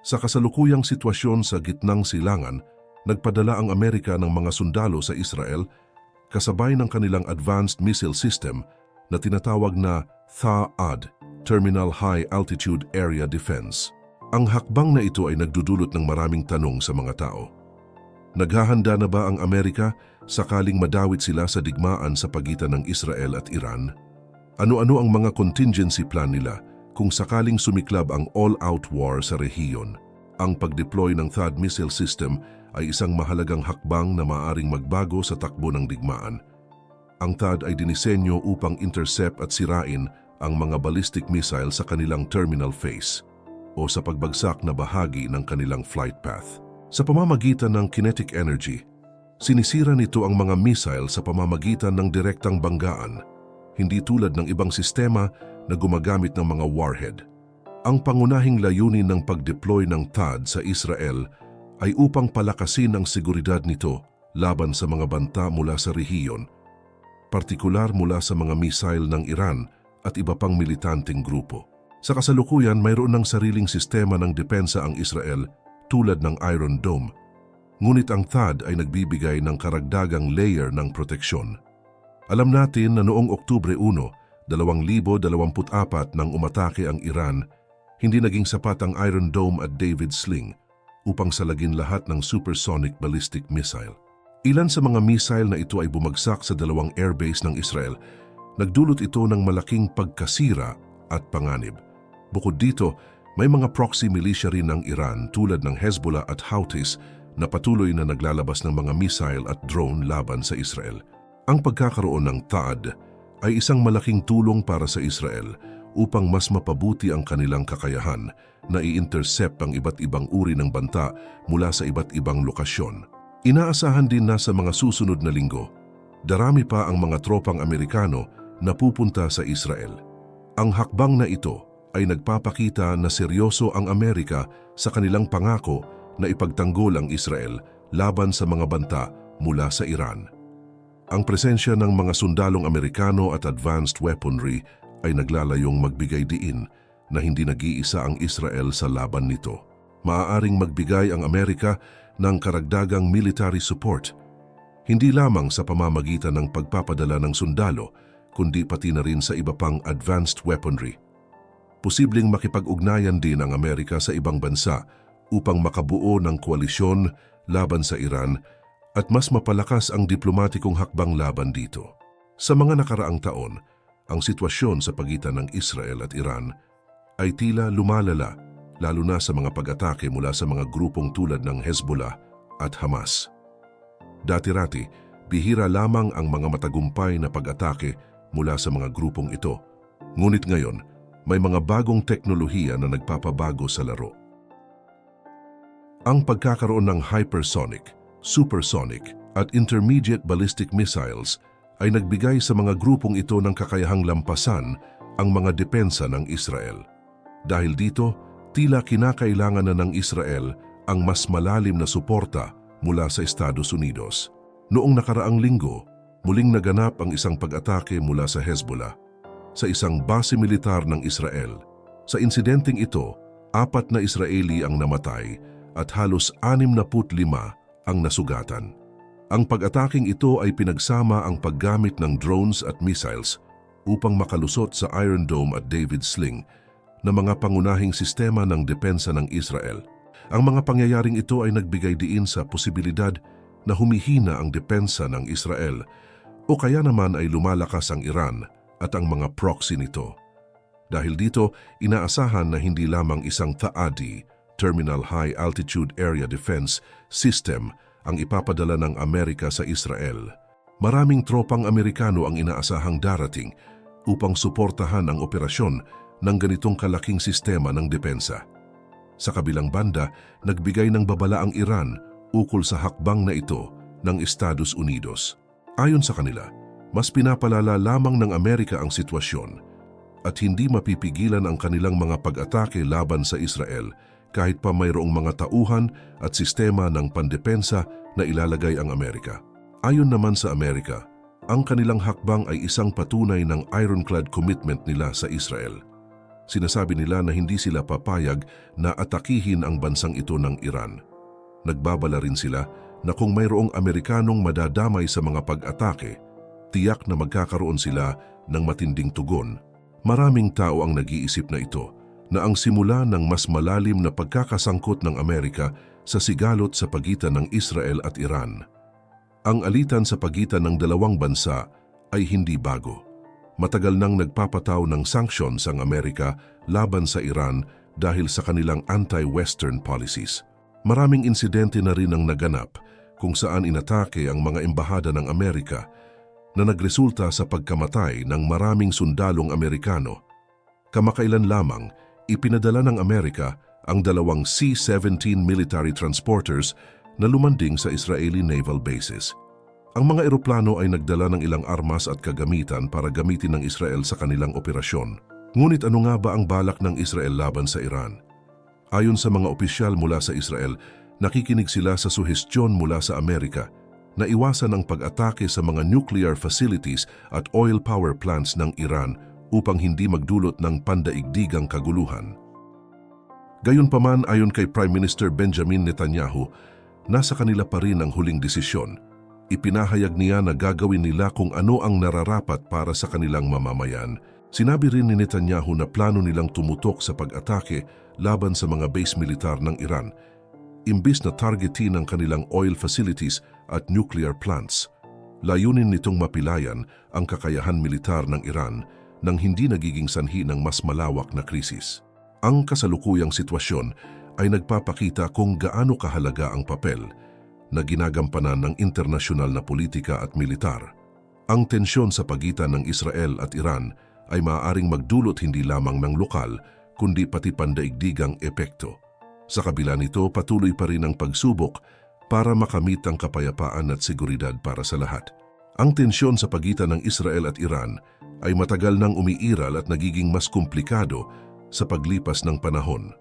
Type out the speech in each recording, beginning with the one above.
Sa kasalukuyang sitwasyon sa gitnang silangan, nagpadala ang Amerika ng mga sundalo sa Israel kasabay ng kanilang advanced missile system na tinatawag na THAAD, Terminal High Altitude Area Defense. Ang hakbang na ito ay nagdudulot ng maraming tanong sa mga tao. Naghahanda na ba ang Amerika sakaling madawit sila sa digmaan sa pagitan ng Israel at Iran? Ano-ano ang mga contingency plan nila kung sakaling sumiklab ang all-out war sa rehiyon? Ang pag-deploy ng THAAD missile system ay isang mahalagang hakbang na maaring magbago sa takbo ng digmaan. Ang THAAD ay dinisenyo upang intercept at sirain ang mga ballistic missile sa kanilang terminal phase o sa pagbagsak na bahagi ng kanilang flight path. Sa pamamagitan ng kinetic energy, sinisira nito ang mga missile sa pamamagitan ng direktang banggaan, hindi tulad ng ibang sistema na gumagamit ng mga warhead. Ang pangunahing layunin ng pag-deploy ng THAAD sa Israel ay upang palakasin ang seguridad nito laban sa mga banta mula sa rehiyon, partikular mula sa mga missile ng Iran at iba pang militanteng grupo. Sa kasalukuyan, mayroon ng sariling sistema ng depensa ang Israel tulad ng Iron Dome, ngunit ang THAAD ay nagbibigay ng karagdagang layer ng proteksyon. Alam natin na noong Oktubre 1, 2024 nang umatake ang Iran, hindi naging sapat ang Iron Dome at David Sling upang salagin lahat ng supersonic ballistic missile. Ilan sa mga missile na ito ay bumagsak sa dalawang airbase ng Israel. Nagdulot ito ng malaking pagkasira at panganib. Bukod dito, may mga proxy militia rin ng Iran tulad ng Hezbollah at Houthis na patuloy na naglalabas ng mga missile at drone laban sa Israel. Ang pagkakaroon ng THAAD ay isang malaking tulong para sa Israel upang mas mapabuti ang kanilang kakayahan na i-intercept ang iba't ibang uri ng banta mula sa iba't ibang lokasyon. Inaasahan din na sa mga susunod na linggo, darami pa ang mga tropang Amerikano na pupunta sa Israel. Ang hakbang na ito ay nagpapakita na seryoso ang Amerika sa kanilang pangako na ipagtanggol ang Israel laban sa mga banta mula sa Iran. Ang presensya ng mga sundalong Amerikano at advanced weaponry ay naglalayong magbigay diin na hindi nag-iisa ang Israel sa laban nito. Maaaring magbigay ang Amerika ng karagdagang military support, hindi lamang sa pamamagitan ng pagpapadala ng sundalo, kundi pati na rin sa iba pang advanced weaponry. Posibleng makipag-ugnayan din ang Amerika sa ibang bansa upang makabuo ng koalisyon laban sa Iran at mas mapalakas ang diplomatikong hakbang laban dito. Sa mga nakaraang taon, ang sitwasyon sa pagitan ng Israel at Iran ay tila lumalala lalo na sa mga pag-atake mula sa mga grupong tulad ng Hezbollah at Hamas. Dati-rati, bihira lamang ang mga matagumpay na pag-atake mula sa mga grupong ito. Ngunit ngayon, may mga bagong teknolohiya na nagpapabago sa laro. Ang pagkakaroon ng hypersonic, supersonic at intermediate ballistic missiles ay nagbigay sa mga grupong ito ng kakayahang lampasan ang mga depensa ng Israel. Dahil dito, tila kinakailangan na ng Israel ang mas malalim na suporta mula sa Estados Unidos. Noong nakaraang linggo, muling naganap ang isang pag-atake mula sa Hezbollah sa isang base militar ng Israel. Sa insidenteng ito, apat na Israeli ang namatay at halos 65 ang nasugatan. Ang pag-ataking ito ay pinagsama ang paggamit ng drones at missiles upang makalusot sa Iron Dome at David Sling na mga pangunahing sistema ng depensa ng Israel. Ang mga pangyayaring ito ay nagbigay diin sa posibilidad na humihina ang depensa ng Israel o kaya naman ay lumalakas ang Iran at ang mga proxy nito. Dahil dito, inaasahan na hindi lamang isang THAAD, Terminal High Altitude Area Defense System, ang ipapadala ng Amerika sa Israel. Maraming tropang Amerikano ang inaasahang darating upang suportahan ang operasyon ng ganitong kalaking sistema ng depensa. Sa kabilang banda, nagbigay ng babala ang Iran ukol sa hakbang na ito ng Estados Unidos. Ayon sa kanila, mas pinapalala lamang ng Amerika ang sitwasyon at hindi mapipigilan ang kanilang mga pag-atake laban sa Israel kahit pa mayroong mga tauhan at sistema ng pandepensa na ilalagay ang Amerika. Ayon naman sa Amerika, ang kanilang hakbang ay isang patunay ng ironclad commitment nila sa Israel. Sinasabi nila na hindi sila papayag na atakihin ang bansang ito ng Iran. Nagbabala rin sila na kung mayroong Amerikanong madadamay sa mga pag-atake, tiyak na magkakaroon sila ng matinding tugon. Maraming tao ang nag-iisip na ito na ang simula ng mas malalim na pagkakasangkot ng Amerika sa sigalot sa pagitan ng Israel at Iran. Ang alitan sa pagitan ng dalawang bansa ay hindi bago. Matagal nang nagpapataw ng sanctions ang Amerika laban sa Iran dahil sa kanilang anti-Western policies. Maraming insidente na rin ang naganap kung saan inatake ang mga embahada ng Amerika na nagresulta sa pagkamatay ng maraming sundalong Amerikano. Kamakailan lamang, ipinadala ng Amerika ang dalawang C-17 military transporters na lumanding sa Israeli naval bases. Ang mga eroplano ay nagdala ng ilang armas at kagamitan para gamitin ng Israel sa kanilang operasyon. Ngunit ano nga ba ang balak ng Israel laban sa Iran? Ayon sa mga opisyal mula sa Israel, nakikinig sila sa suhestyon mula sa Amerika na iwasan ang pag-atake sa mga nuclear facilities at oil power plants ng Iran upang hindi magdulot ng pandaigdigang kaguluhan. Gayunpaman ayon kay Prime Minister Benjamin Netanyahu, nasa kanila pa rin ang huling desisyon. Ipinahayag niya na gagawin nila kung ano ang nararapat para sa kanilang mamamayan. Sinabi rin ni Netanyahu na plano nilang tumutok sa pag-atake laban sa mga base militar ng Iran, imbis na targetin ang kanilang oil facilities at nuclear plants. Layunin nitong mapilayan ang kakayahan militar ng Iran nang hindi nagiging sanhi ng mas malawak na krisis. Ang kasalukuyang sitwasyon ay nagpapakita kung gaano kahalaga ang papel na ginagampanan ng internasyonal na politika at militar. Ang tensyon sa pagitan ng Israel at Iran ay maaaring magdulot hindi lamang ng lokal kundi pati pandaigdigang epekto. Sa kabila nito, patuloy pa rin ang pagsubok para makamit ang kapayapaan at seguridad para sa lahat. Ang tensyon sa pagitan ng Israel at Iran ay matagal nang umiiral at nagiging mas komplikado sa paglipas ng panahon.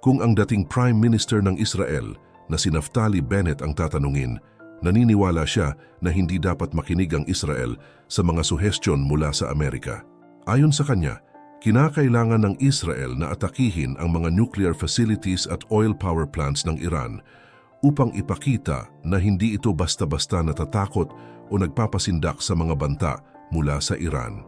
Kung ang dating Prime Minister ng Israel na si Naftali Bennett ang tatanungin, naniniwala siya na hindi dapat makinig ang Israel sa mga suhestyon mula sa Amerika. Ayon sa kanya, kinakailangan ng Israel na atakihin ang mga nuclear facilities at oil power plants ng Iran upang ipakita na hindi ito basta-basta natatakot o nagpapasindak sa mga banta mula sa Iran.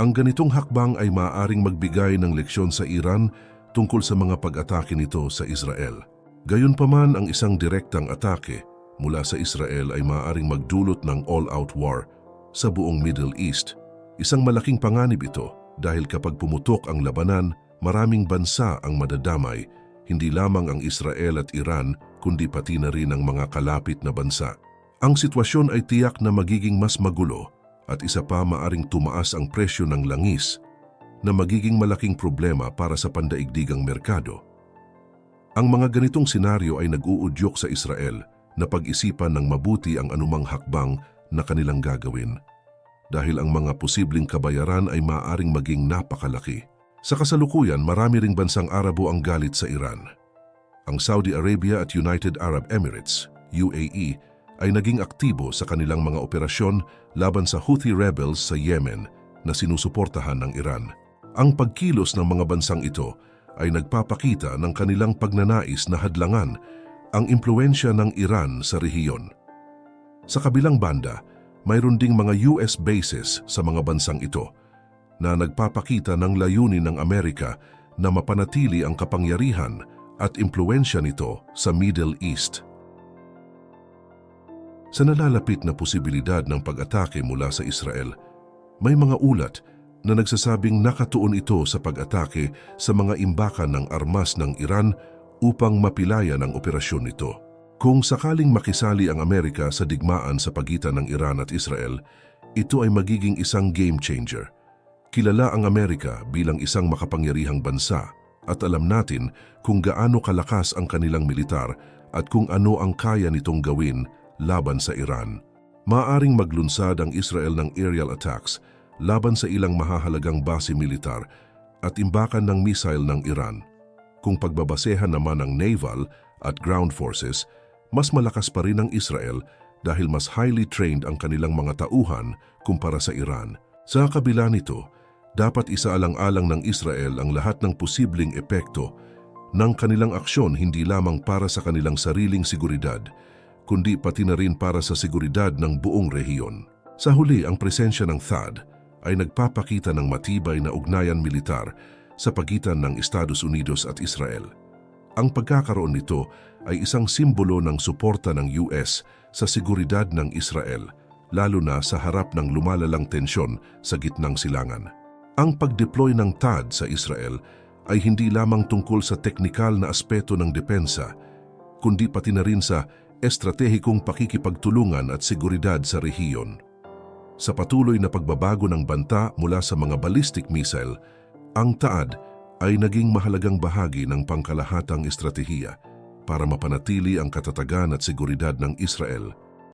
Ang ganitong hakbang ay maaaring magbigay ng leksyon sa Iran tungkol sa mga pag-atake nito sa Israel. Gayunpaman ang isang direktang atake mula sa Israel ay maaaring magdulot ng all-out war sa buong Middle East. Isang malaking panganib ito dahil kapag pumutok ang labanan, maraming bansa ang madadamay, hindi lamang ang Israel at Iran kundi pati na rin ang mga kalapit na bansa. Ang sitwasyon ay tiyak na magiging mas magulo at isa pa maaring tumaas ang presyo ng langis na magiging malaking problema para sa pandaigdigang merkado. Ang mga ganitong senaryo ay nag-uudyok sa Israel na pag-isipan ng mabuti ang anumang hakbang na kanilang gagawin dahil ang mga posibleng kabayaran ay maaaring maging napakalaki. Sa kasalukuyan, marami ring bansang Arabo ang galit sa Iran. Ang Saudi Arabia at United Arab Emirates, UAE, ay naging aktibo sa kanilang mga operasyon laban sa Houthi rebels sa Yemen na sinusuportahan ng Iran. Ang pagkilos ng mga bansang ito ay nagpapakita ng kanilang pagnanais na hadlangan ang impluensya ng Iran sa rehiyon. Sa kabilang banda, mayroon ding mga US bases sa mga bansang ito na nagpapakita ng layunin ng Amerika na mapanatili ang kapangyarihan at impluensya nito sa Middle East. Sa nalalapit na posibilidad ng pag-atake mula sa Israel, may mga ulat na nagsasabing nakatuon ito sa pag-atake sa mga imbakan ng armas ng Iran upang mapilayan ang operasyon nito. Kung sakaling makisali ang Amerika sa digmaan sa pagitan ng Iran at Israel, ito ay magiging isang game changer. Kilala ang Amerika bilang isang makapangyarihang bansa at alam natin kung gaano kalakas ang kanilang militar at kung ano ang kaya nitong gawin laban sa Iran. Maaring maglunsad ang Israel ng aerial attacks laban sa ilang mahahalagang base militar at imbakan ng missile ng Iran. Kung pagbabasehan naman ng naval at ground forces, mas malakas pa rin ang Israel dahil mas highly trained ang kanilang mga tauhan kumpara sa Iran. Sa kabila nito, dapat isaalang-alang ng Israel ang lahat ng posibleng epekto ng kanilang aksyon hindi lamang para sa kanilang sariling seguridad, kundi pati na rin para sa seguridad ng buong rehiyon. Sa huli, ang presensya ng THAAD ay nagpapakita ng matibay na ugnayan militar sa pagitan ng Estados Unidos at Israel. Ang pagkakaroon nito ay isang simbolo ng suporta ng US sa seguridad ng Israel, lalo na sa harap ng lumalalang tensyon sa gitnang silangan. Ang pag-deploy ng THAAD sa Israel ay hindi lamang tungkol sa teknikal na aspeto ng depensa, kundi pati na rin sa estratehikong pakikipagtulungan at seguridad sa rehiyon. Sa patuloy na pagbabago ng banta mula sa mga ballistic missile, ang TAAD ay naging mahalagang bahagi ng pangkalahatang estratehiya para mapanatili ang katatagan at seguridad ng Israel